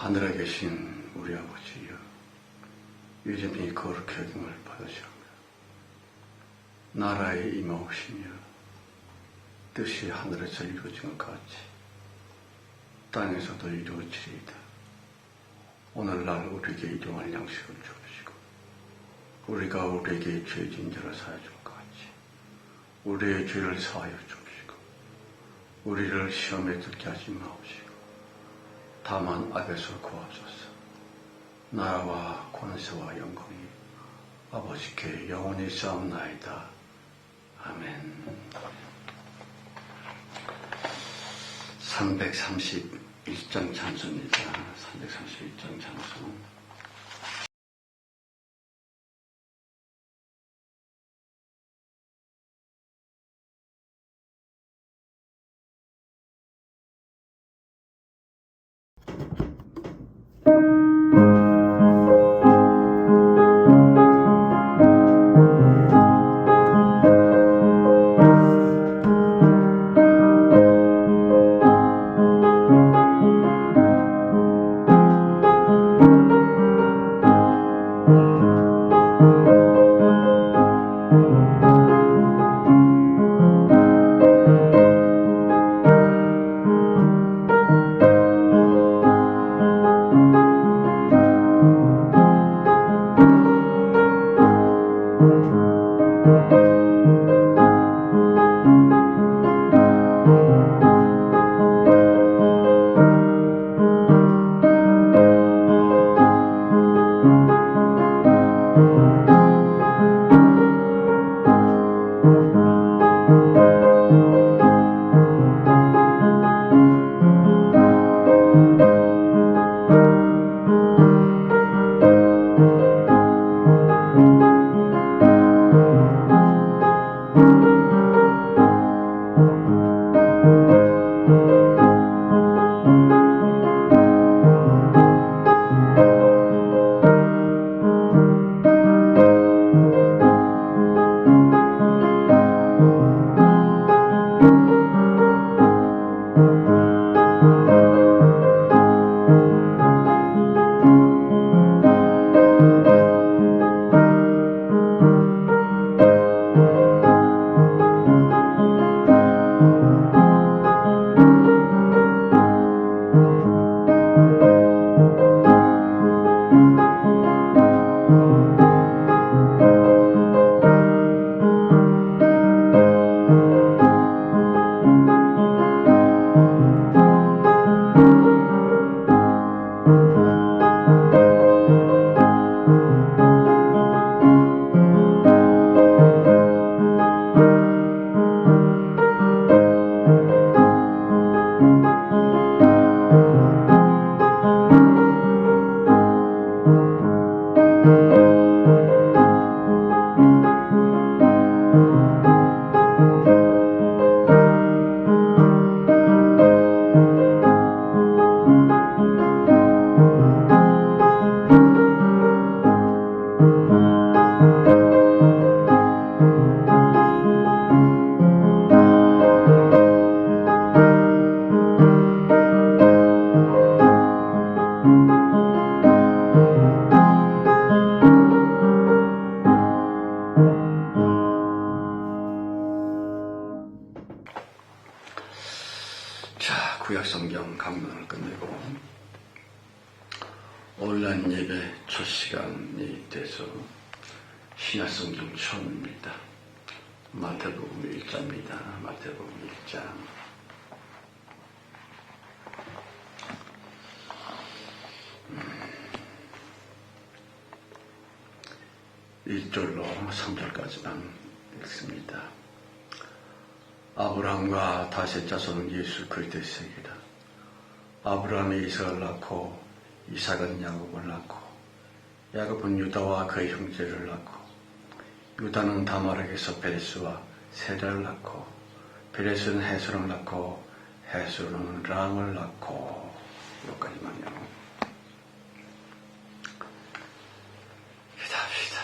하늘에 계신 우리 아버지여, 이름이 거룩히 여김을 받으시옵니다. 나라의 임하옵시며, 뜻이 하늘에서 이루어진 것 같이 땅에서도 이루어지리이다. 오늘날 우리에게 일용할 양식을 주옵시고, 우리가 우리에게 죄진 자를 사하여 줄 것 같이 우리의 죄를 사하여 주옵시고, 우리를 시험에 들게 하지 마옵시고, 다만 악에서 구하소서. 나라와 권세와 영광이 아버지께 영원히 싸움나이다. 아멘. 331장 찬송입니다. 331장 찬송. 자, 아브라함과 다셋 자손은 예수 그리스도의 세계다. 아브라함이 이삭을 낳고 이삭은 야곱을 낳고 야곱은 유다와 그의 형제를 낳고 유다는 다말에게서 베레스와 세라를 낳고 베레스는 헤스를 낳고 헤스는 람을 낳고 여기까지만요. 기도합시다.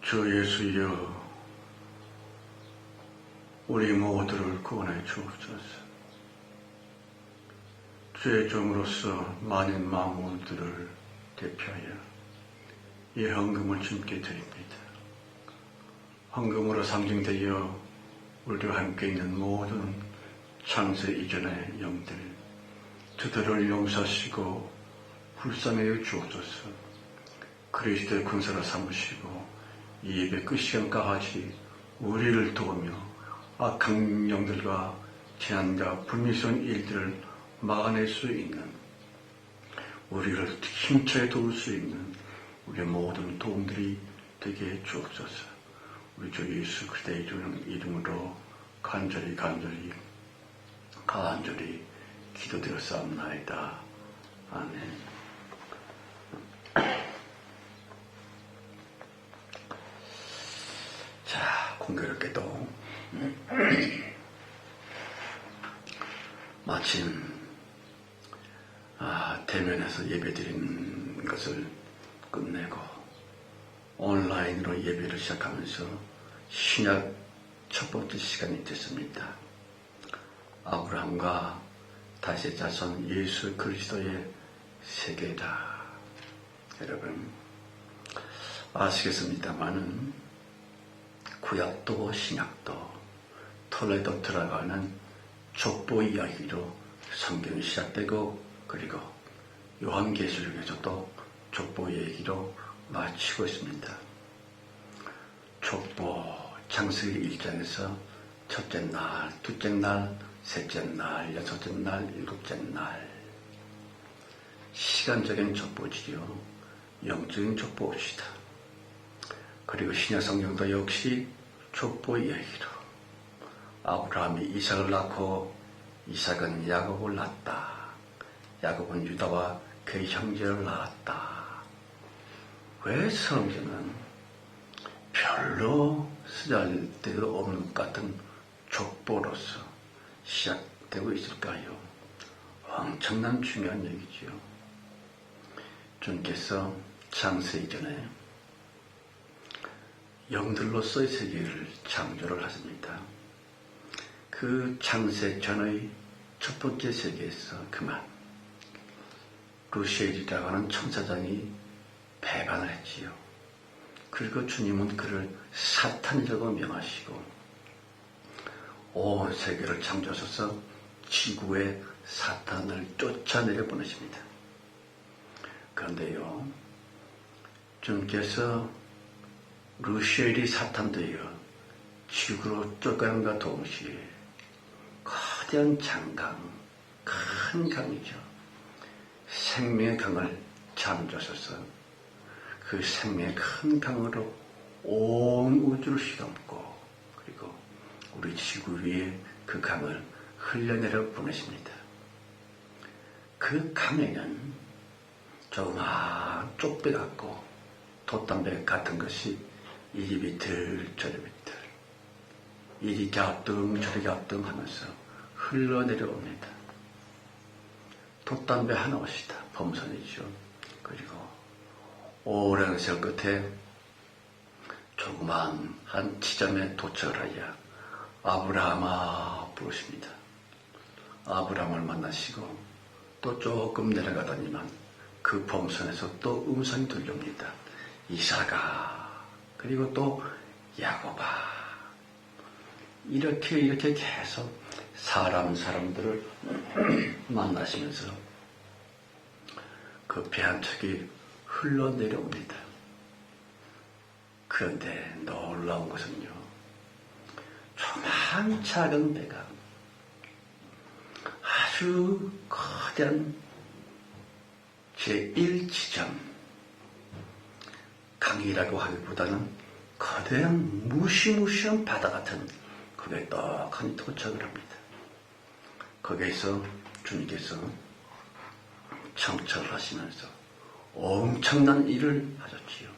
주 예수여 우리 모두를 구원해 주옵소서. 주의 종으로서 많은 마음들을 대표하여 이 헌금을 주님께 드립니다. 헌금으로 상징되어 우리와 함께 있는 모든 창세 이전의 영들, 그들을 용서하시고 불쌍하여 주옵소서. 그리스도의 군사로 삼으시고 이 예배 끝 시간까지 우리를 도우며 악한 영들과 재난과 불미스러운 일들을 막아낼 수 있는 우리를 힘차게 도울 수 있는 우리의 모든 도움들이 되게 주옵소서. 우리 주 예수 그리스도의 이름- 이름으로 간절히 간절히 간절히 기도드렸사옵나이다. 아멘. 자, 공교롭게도 마침 아, 대면에서 예배드린 것을 끝내고 온라인으로 예배를 시작하면서 신약 첫 번째 시간이 됐습니다. 아브라함과 다시 자손 예수 그리스도의 세계다. 여러분 아시겠습니다만은 구약도 신약도 톨레도 들어가는 족보 이야기로 성경이 시작되고 그리고 요한계시록에서도 족보 얘기로 마치고 있습니다. 족보 창세기 1장에서 첫째 날, 둘째 날, 셋째 날, 여섯째 날, 일곱째 날 시간적인 족보지요. 영적인 족보입시다. 그리고 신약 성경도 역시 족보 이야기로 아브라함이 이삭을 낳고 이삭은 야곱을 낳았다. 야곱은 유다와 그의 형제를 낳았다. 왜 성경은 별로 쓰잘데도 없는 것 같은 족보로서 시작되고 있을까요? 엄청난 중요한 얘기지요. 주님께서 창세 이전에 영들로서의 세계를 창조를 하십니다. 그 창세 전의 첫 번째 세계에서 그만 루시엘이라고 하는 천사장이 배반을 했지요. 그리고 주님은 그를 사탄이라고 명하시고 온 세계를 창조하셔서 지구에 사탄을 쫓아내려 보내십니다. 그런데요, 주님께서 루시엘이 사탄되어 지구로 쫓아가는과 동시에 거대한 장강, 큰 강이죠. 생명의 강을 잠조셔서 그 생명의 큰 강으로 온 우주를 휘덮고 그리고 우리 지구 위에 그 강을 흘려내려 보내십니다. 그 강에는 조그만 쪽배 같고 돛담배 같은 것이 이리 비틀 저리 비틀 이리 갸우뚱 저리 갸우뚱 하면서 흘러내려옵니다. 돛담배 하나씩다 범선이죠. 그리고 오랜 세월 끝에 조그만 한 지점에 도착을 하여 아브라함아 부르십니다. 아브라함을 만나시고 또 조금 내려가더니만 그 범선에서 또 음성이 들려옵니다. 이사가 그리고 또 야곱아 이렇게 이렇게 계속 사람 사람들을 만나시면서 그 배한 척이 흘러내려옵니다. 그런데 놀라운 것은요. 조만 작은 배가 아주 거대한 제1지점 강이라고 하기보다는 거대한 무시무시한 바다 같은 그게 떡하니 도착을 합니다. 거기에서 주님께서 청철을 하시면서 엄청난 일을 하셨지요.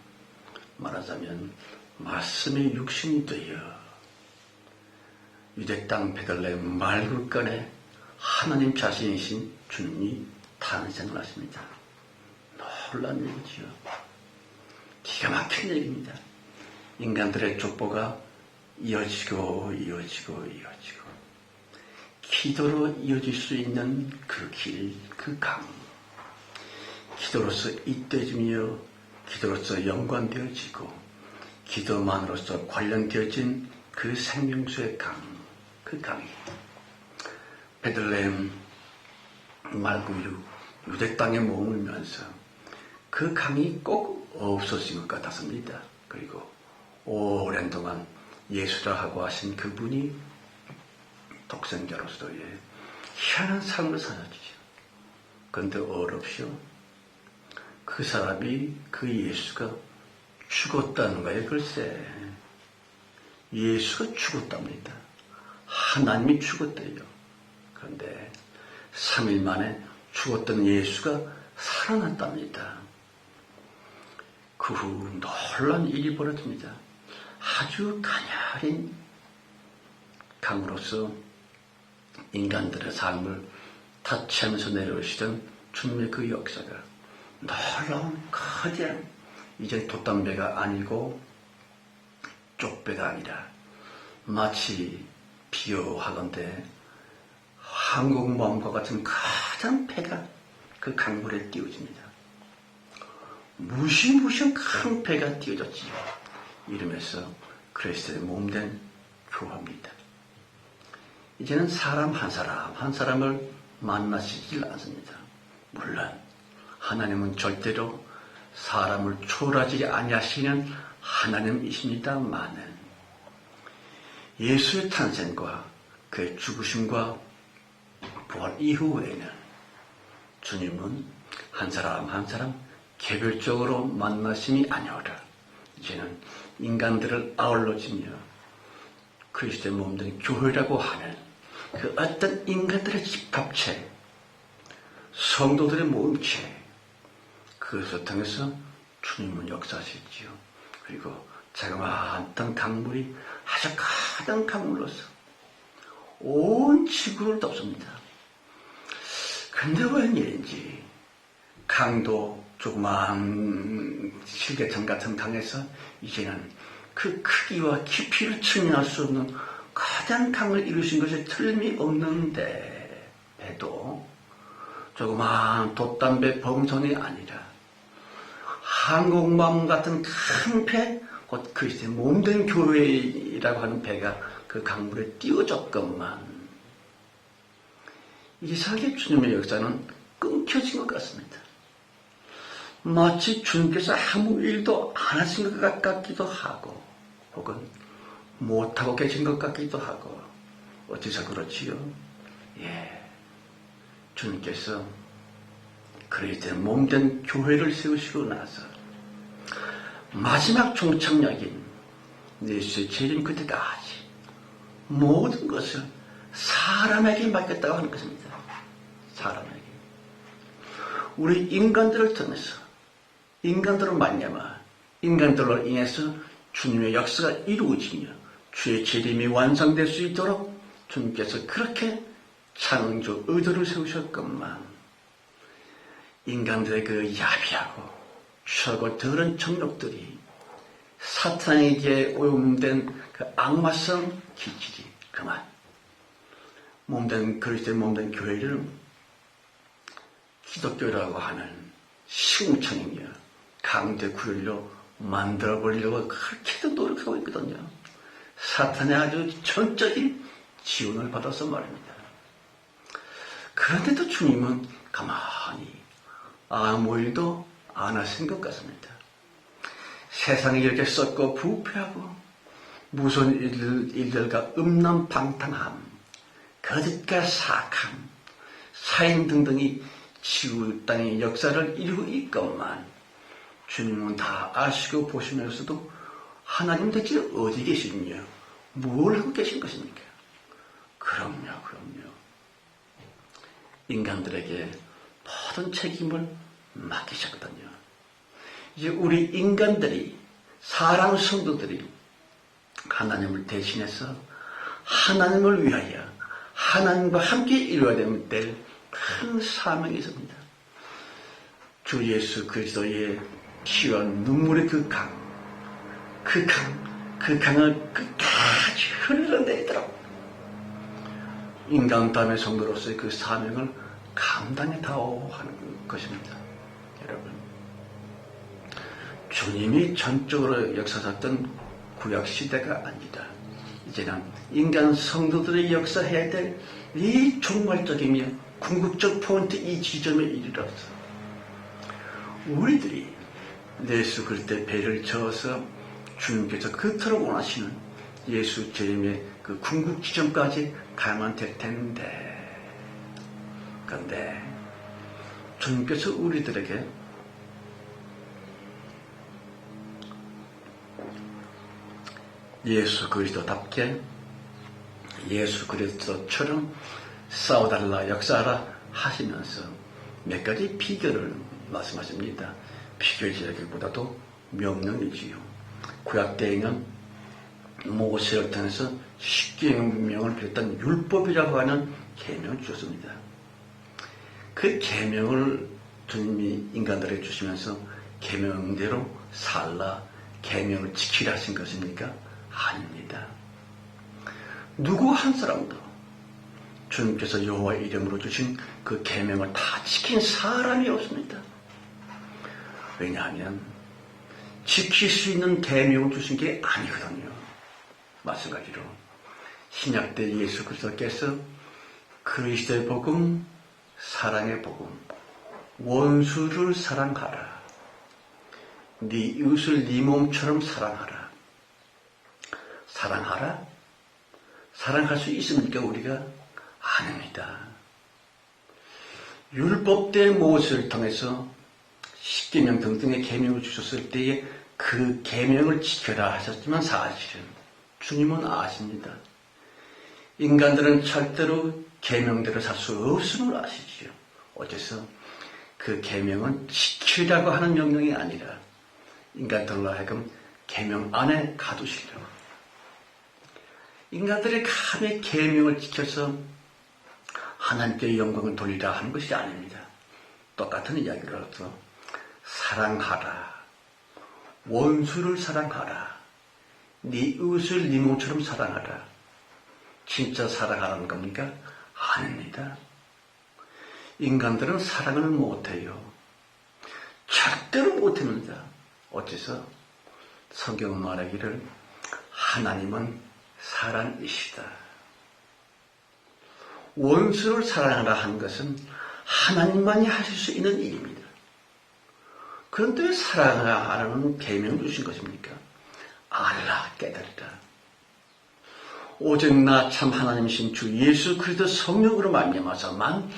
말하자면 말씀의 육신이 되어 유대 땅 베들레헴 말굴간에 하나님 자신이신 주님이 탄생을 하십니다. 놀란 얘기지요. 기가 막힌 얘기입니다. 인간들의 족보가 이어지고 이어지고 이어지고 기도로 이어질 수 있는 그 길, 그 강. 기도로서 잇대지며 기도로서 연관되어지고 기도만으로서 관련되어진 그 생명수의 강, 그 강이 베들레헴 말고 유, 유대 땅에 머물면서 그 강이 꼭 없어진 것 같았습니다. 그리고 오랜 동안 예수라 하고 하신 그분이 독생자로서의 희한한 삶을 살았지요. 그런데 어렵시오. 그 사람이 그 예수가 죽었다는 거예요, 글쎄. 예수가 죽었답니다. 하나님이 죽었대요. 그런데 3일 만에 죽었던 예수가 살아났답니다. 그 후 놀란 일이 벌어집니다. 아주 가녀린 강으로서 인간들의 삶을 타치하면서 내려오시던 주님의 그 역사가 놀라운 거대한 이제 돛담배가 아니고 쪽배가 아니라 마치 비유하건대 한국 마음과 같은 가장 배가 그 강물에 띄워집니다. 무시무시한 큰 배가 띄워졌지요. 이름에서 그리스도의 몸된 교화입니다. 이제는 사람 한 사람 한 사람을 만나시질 않습니다. 물론 하나님은 절대로 사람을 초월하지 아니하시는 하나님이십니다만은 예수의 탄생과 그의 죽으심과 부활 이후에는 주님은 한 사람 한 사람 개별적으로 만나심이 아니오라. 이제는 인간들을 아울러지며 그리스도의 몸된 교회라고 하는 그 어떤 인간들의 집합체, 성도들의 모임체, 그것을 통해서 주님은 역사하셨지요. 그리고 자그마한 강물이 아주 가득 강물로서 온 지구를 덮습니다. 근데 웬일인지 강도 조그마한 실개천 같은 강에서 이제는 그 크기와 깊이를 측량할 수 없는 가장 강을 이루신 것이 틀림이 없는데 배도 조그마한 돛담배 범선이 아니라 한국마음 같은 큰 배, 곧 그리스도의 몸된 교회라고 하는 배가 그 강물에 띄워졌건만 이상하게 주님의 역사는 끊겨진 것 같습니다. 마치 주님께서 아무 일도 안 하신 것 같기도 하고 혹은 못하고 계신 것 같기도 하고 어째서 그렇지요? 예, 주님께서 그리스도의 몸된 교회를 세우시고 나서 마지막 종착역인 예수의 재림 그때까지 모든 것을 사람에게 맡겼다고 하는 것입니다. 사람에게. 우리 인간들을 통해서 인간들을 만나마. 인간들로 인해서 주님의 역사가 이루어지며 주의 재림이 완성될 수 있도록 주님께서 그렇게 창조 의도를 세우셨건만 인간들의 그 야비하고 추하고 더러운 정욕들이 사탄에게 오염된 그 악마성 기질이 그만 몸된 그리스도의 몸된 교회를 기독교라고 하는 시궁창이며 강대 구열로 만들어 버리려고 그렇게도 노력하고 있거든요. 사탄의 아주 전적인 지원을 받아서 말입니다. 그런데도 주님은 가만히 아무 일도 안 하신 것 같습니다. 세상이 이렇게 썩고 부패하고 무슨 일들, 일들과 음란방탕함, 거짓과 사악함, 사행 등등이 지구 땅의 역사를 이루고 있건만 주님은 다 아시고 보시면서도 하나님 대체 어디 계시느냐? 뭘 하고 계신 것입니까? 그럼요, 그럼요. 인간들에게 모든 책임을 맡기셨거든요. 이제 우리 인간들이, 사랑 성도들이 하나님을 대신해서 하나님을 위하여 하나님과 함께 이루어야 될 큰 사명이 있습니다. 주 예수 그리스도의 피와 눈물의 그 강, 그 강, 그 강을 끝까지 흘러내도록 인간 다음의 성도로서의 그 사명을 감당했다고 하는 것입니다. 여러분, 주님이 전적으로 역사했던 구약 시대가 아니다. 이제는 인간 성도들이 역사해야 될 이 종말적이며 궁극적 포인트 이 지점에 이르러서 우리들이 예수 그리스도의 배를 저어서 주님께서 그토록 원하시는 예수 재림의 그 궁극 지점까지 가면 될 텐데 그런데 주님께서 우리들에게 예수 그리스도답게 예수 그리스도처럼 싸워달라 역사하라 하시면서 몇 가지 비결을 말씀하십니다. 비결이라기보다도 명령이지요. 구약 때에는 모세를 통해서 십계명을 비롯한 율법이라고 하는 계명을 주셨습니다. 그 계명을 주님이 인간들에게 주시면서 계명대로 살라 계명을 지키라 하신 것입니까? 아닙니다. 누구 한 사람도 주님께서 여호와 이름으로 주신 그 계명을 다 지킨 사람이 없습니다. 왜냐하면 지킬 수 있는 계명을 주신 게 아니거든요. 마찬가지로 신약 때 예수 그리스도께서 그리스도의 복음, 사랑의 복음, 원수를 사랑하라. 네 이웃을 네 몸처럼 사랑하라. 사랑하라? 사랑할 수 있습니까, 우리가? 아닙니다. 율법 때 모세를 통해서 십계명 등등의 계명을 주셨을 때에 그 계명을 지켜라 하셨지만 사실은 주님은 아십니다. 인간들은 절대로 계명대로 살 수 없음을 아시지요. 어째서 그 계명은 지키라고 하는 명령이 아니라 인간들로 하여금 계명 안에 가두시려고 인간들이 감히 계명을 지켜서 하나님께 영광을 돌리라 하는 것이 아닙니다. 똑같은 이야기로서 사랑하라. 원수를 사랑하라. 네 이웃을 네 몸처럼 사랑하라. 진짜 사랑하라는 겁니까? 아닙니다. 인간들은 사랑을 못해요. 절대로 못합니다. 어째서 성경은 말하기를 하나님은 사랑이시다. 원수를 사랑하라 하는 것은 하나님만이 하실 수 있는 일입니다. 그런데 왜 사랑하라는 계명을 주신 것입니까? 알라 깨달으라. 오직 나 참 하나님이신 주 예수 그리스도 성령으로 말미암아서만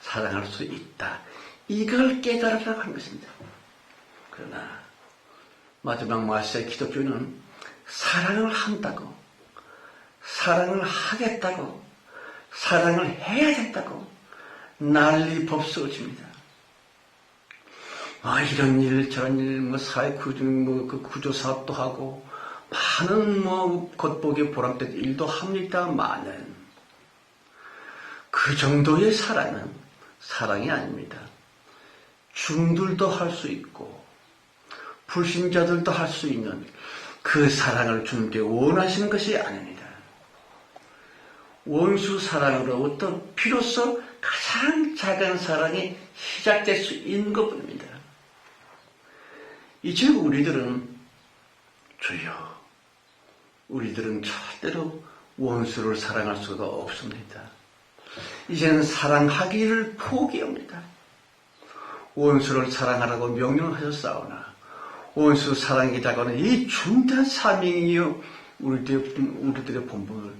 사랑할 수 있다. 이걸 깨달으라고 하는 것입니다. 그러나 마지막 말세 기독교는 사랑을 한다고 사랑을 하겠다고 사랑을 해야 된다고 난리 법석집니다. 아, 이런 일, 저런 일, 뭐, 사회 구조, 뭐, 그 구조 사업도 하고, 많은 뭐, 겉보기 보람된 일도 합니다만은, 그 정도의 사랑은 사랑이 아닙니다. 중들도 할 수 있고, 불신자들도 할 수 있는 그 사랑을 주님께 원하시는 것이 아닙니다. 원수 사랑으로부터 비로소 가장 작은 사랑이 시작될 수 있는 것 뿐입니다. 이제 우리들은 주여, 우리들은 절대로 원수를 사랑할 수가 없습니다. 이제는 사랑하기를 포기합니다. 원수를 사랑하라고 명령하셨사오나 원수 사랑이라고 하는 이 중대한 사명이요 우리들의, 우리들의 본분을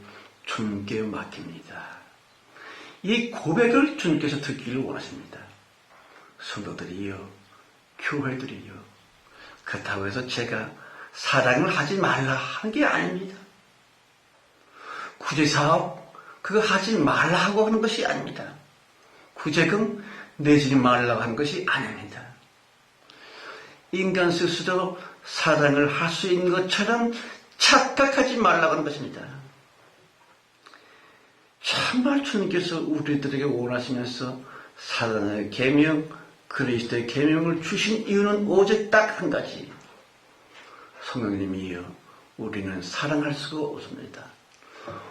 주님께 맡깁니다. 이 고백을 주님께서 듣기를 원하십니다. 성도들이요, 교회들이요. 그렇다고 해서 제가 사랑을 하지 말라 하는 게 아닙니다. 구제사업, 그거 하지 말라고 하는 것이 아닙니다. 구제금 내지 말라고 하는 것이 아닙니다. 인간 스스로 사랑을 할 수 있는 것처럼 착각하지 말라고 하는 것입니다. 정말 주님께서 우리들에게 원하시면서 사랑의 계명, 그리스도의 계명을 주신 이유는 오직 딱 한 가지. 성령님이여, 우리는 사랑할 수가 없습니다.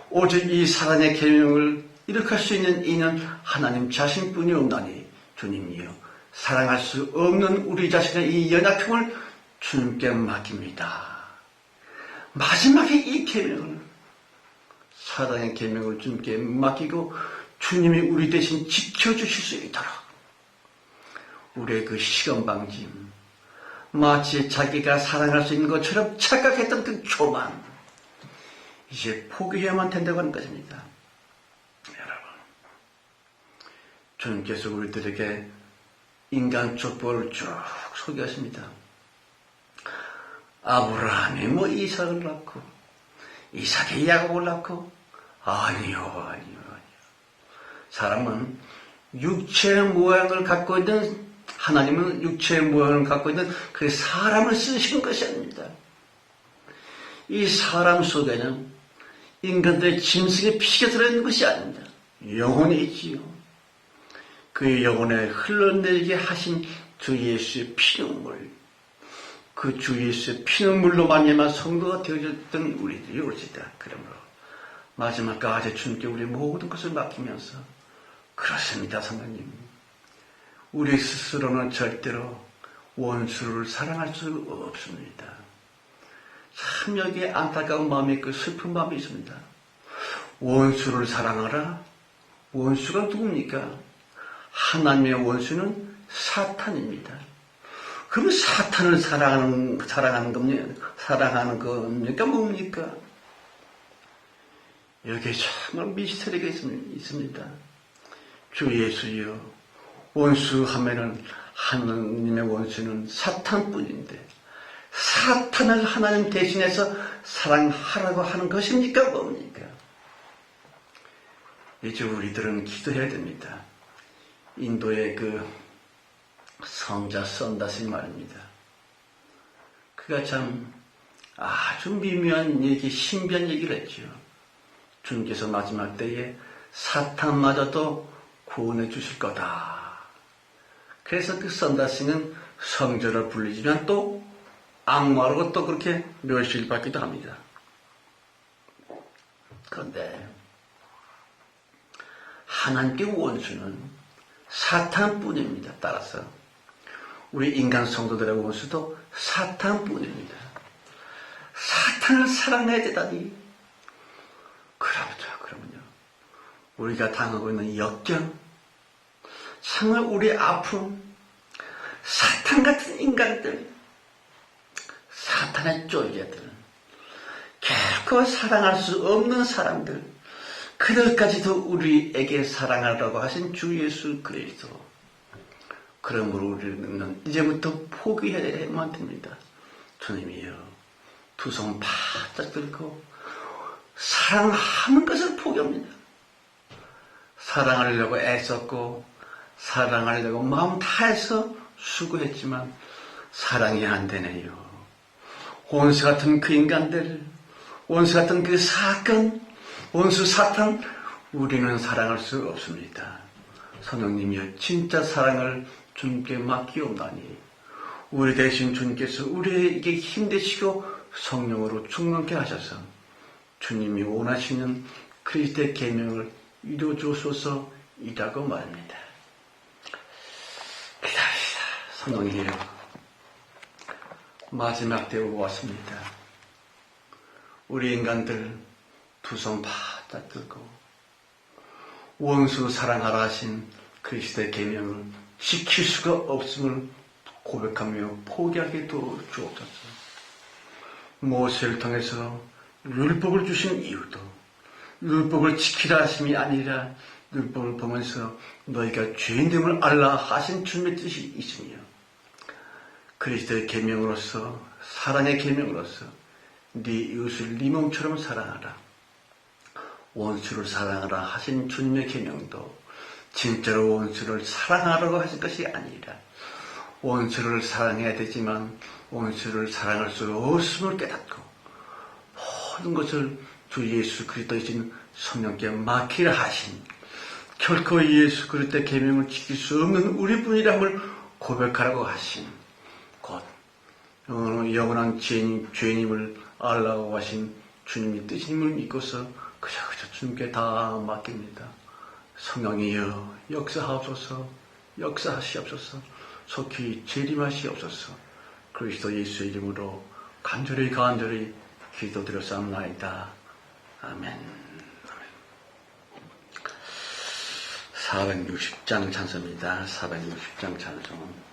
오직 이 사랑의 계명을 할수 있는 이는 하나님 자신뿐이 없나니 주님이여 사랑할 수 없는 우리 자신의 이 연약함을 주님께 맡깁니다. 마지막에 이 계명을 사랑의 계명을 주님께 맡기고 주님이 우리 대신 지켜주실 수 있도록 우리의 그 시간 방짐 마치 자기가 사랑할 수 있는 것처럼 착각했던 그 교만 이제 포기해야만 된다고 하는 것입니다. 여러분 주님께서 우리들에게 인간 족보를 쭉 소개하십니다. 아브라함이 뭐 이삭을 낳고 이삭이 야곱을 낳고 아니요 아니요 아니요 사람은 육체의 모양을 갖고 있는 하나님은 육체의 모양을 갖고 있는 그 사람을 쓰신 것이 아닙니다. 이 사람 속에는 인간들의 짐승의 피가 들어있는 것이 아닙니다. 영혼이 있지요. 그 영혼에 흘러내리게 하신 주 예수의 피눈물, 그 주 예수의 피눈물로 말미암아 성도가 되어졌던 우리들이 올지다. 그러므로 마지막까지 주님께 우리 모든 것을 맡기면서 그렇습니다, 성도님. 우리 스스로는 절대로 원수를 사랑할 수 없습니다. 참 여기에 안타까운 마음이 있고 슬픈 마음이 있습니다. 원수를 사랑하라? 원수가 누굽니까? 하나님의 원수는 사탄입니다. 그럼 사탄을 사랑하는, 사랑하는 겁니까? 사랑하는 겁니까? 뭡니까? 여기에 정말 미스터리가 있습니다. 주 예수여, 원수 하면은 하나님의 원수는 사탄뿐인데, 사탄을 하나님 대신해서 사랑하라고 하는 것입니까? 뭡니까? 이제 우리들은 기도해야 됩니다. 인도의 그 성자 썬다스 말입니다. 그가 참 아주 미묘한 얘기, 신비한 얘기를 했죠. 주님께서 마지막 때에 사탄마저도 구원해 주실 거다. 그래서 그 썬다스는 성자를 불리지만 또 악마라고 또 그렇게 멸시를 받기도 합니다. 그런데 하나님께 원수는 사탄뿐입니다. 따라서 우리 인간 성도들의 원수도 사탄뿐입니다. 사탄을 사랑해야 되다니. 그러죠, 그러면요. 우리가 당하고 있는 역경, 정말 우리의 아픔, 사탄 같은 인간들, 사탄의 쫄개들, 결코 사랑할 수 없는 사람들, 그들까지도 우리에게 사랑하라고 하신 주 예수 그리스도. 그러므로 우리는 이제부터 포기해야만 됩니다. 주님이여, 두 손 바짝 들고 사랑하는 것을 포기합니다. 사랑하려고 애썼고, 사랑하려고 마음 다해서 수고했지만, 사랑이 안 되네요. 원수 같은 그 인간들, 원수 같은 그 사건, 원수 사탄, 우리는 사랑할 수 없습니다. 선생님이여, 진짜 사랑을 주님께 맡기옵나니, 우리 대신 주님께서 우리에게 힘내시고 성령으로 충만케 하셔서 주님이 원하시는 그리스도의 계명을 이루어 주소서 이라고 말합니다. 선생님이여. 마지막 때가 왔습니다. 우리 인간들 두 손 바짝 들고 원수 사랑하라 하신 그리스도의 계명을 지킬 수가 없음을 고백하며 포기하게 도어 주옵소서. 모세를 통해서 율법을 주신 이유도 율법을 지키라 하심이 아니라 율법을 보면서 너희가 죄인됨을 알라 하신 주님의 뜻이 있으며 그리스도의 계명으로서 사랑의 계명으로서 네 이웃을 네 몸처럼 사랑하라. 원수를 사랑하라 하신 주님의 계명도 진짜로 원수를 사랑하라고 하신 것이 아니라 원수를 사랑해야 되지만 원수를 사랑할 수 없음을 깨닫고 모든 것을 주 예수 그리스도이신 성령께 맡기라 하신 결코 예수 그리스도의 계명을 지킬 수 없는 우리뿐이라함을 고백하라고 하신 곧 영원한 죄인, 죄인임을 알라고 하신 주님의 뜻임을 믿고서 그저 그저 주님께 다 맡깁니다. 성령이여 역사하옵소서 역사하시옵소서 속히 재림하시옵소서 그리스도 예수 이름으로 간절히 간절히 기도드렸사옵나이다. 아멘. 460장 찬송입니다. 460장 찬송.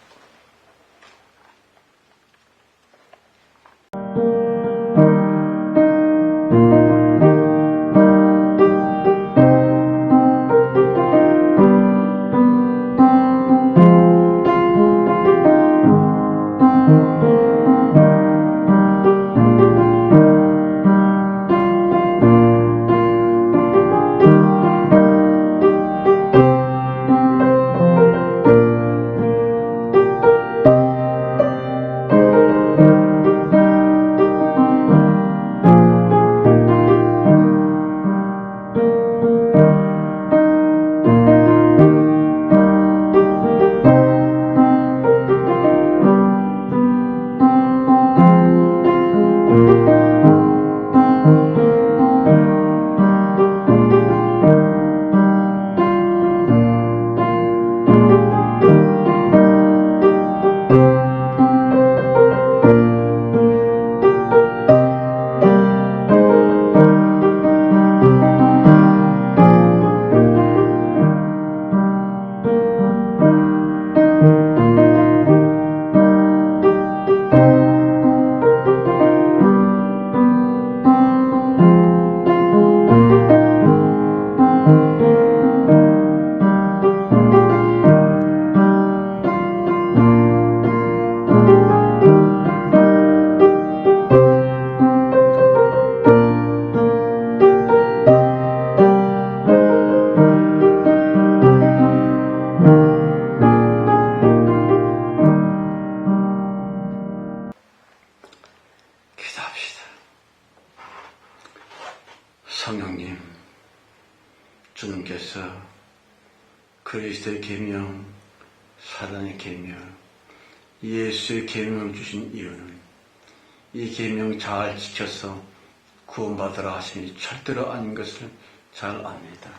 하시니 절대로 아닌 것을 잘 압니다.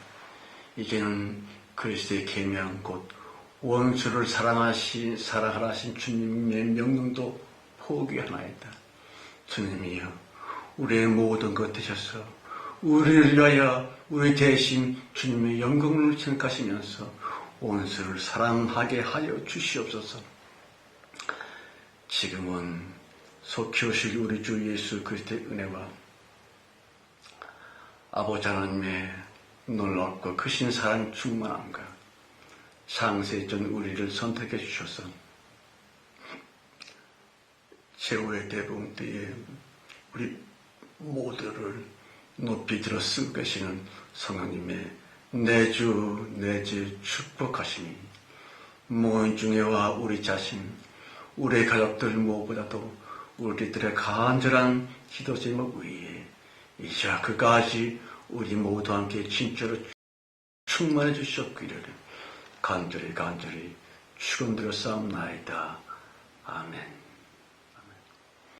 이제는 그리스도의 계명 곧 원수를 사랑하시 사랑하라 하신 주님의 명령도 포기하나이다. 주님이여, 우리의 모든 것 되셔서 우리를 위하여 우리 대신 주님의 영광을 생각하시면서 원수를 사랑하게 하여 주시옵소서. 지금은 속히 오실 우리 주 예수 그리스도의 은혜와 아버지 하나님의 놀랍고 크신 사랑 충만함과 상세 전 우리를 선택해 주셔서 최후의 대봉 때에 우리 모두를 높이 들어 쓰고 계시는 성령님의 내주 내주 축복하시니 모인 중에와 우리 자신 우리 가족들 무엇보다도 우리들의 간절한 기도 제목 위에 이자 그까지 우리 모두 함께 진짜로 충만해 주셨기를 간절히 간절히 축원드려 싸움나이다. 아멘.